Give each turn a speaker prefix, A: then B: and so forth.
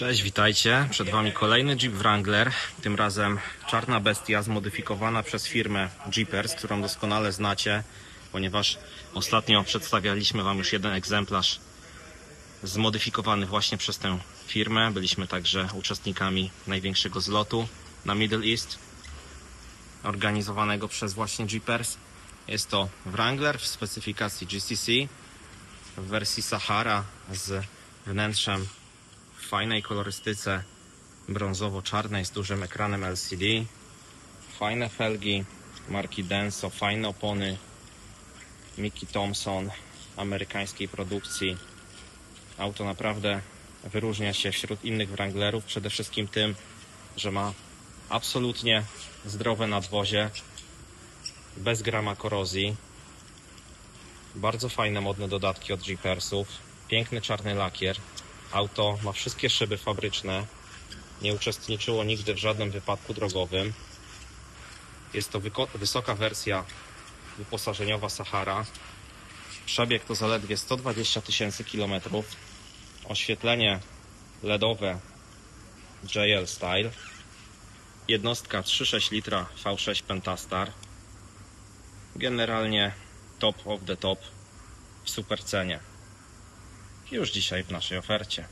A: Cześć, witajcie. Przed Wami kolejny Jeep Wrangler. Tym razem czarna bestia zmodyfikowana przez firmę Jeepers, którą doskonale znacie, ponieważ ostatnio przedstawialiśmy Wam już jeden egzemplarz zmodyfikowany właśnie przez tę firmę. Byliśmy także uczestnikami największego zlotu na Middle East, organizowanego przez właśnie Jeepers. Jest to Wrangler w specyfikacji GCC w wersji Sahara z wnętrzem w fajnej kolorystyce brązowo-czarnej z dużym ekranem LCD. Fajne felgi marki Denso, fajne opony Mickey Thompson amerykańskiej produkcji. Auto naprawdę wyróżnia się wśród innych Wranglerów przede wszystkim tym, że ma absolutnie zdrowe nadwozie, bez grama korozji. Bardzo fajne modne dodatki od Jeepersów. Piękny czarny lakier. Auto ma wszystkie szyby fabryczne. Nie uczestniczyło nigdy w żadnym wypadku drogowym. Jest to wysoka wersja wyposażeniowa Sahara. Przebieg to zaledwie 120 tysięcy kilometrów. Oświetlenie LEDowe JL Style. Jednostka 3,6 litra V6 Pentastar. Generalnie top of the top w super cenie. Już dzisiaj w naszej ofercie.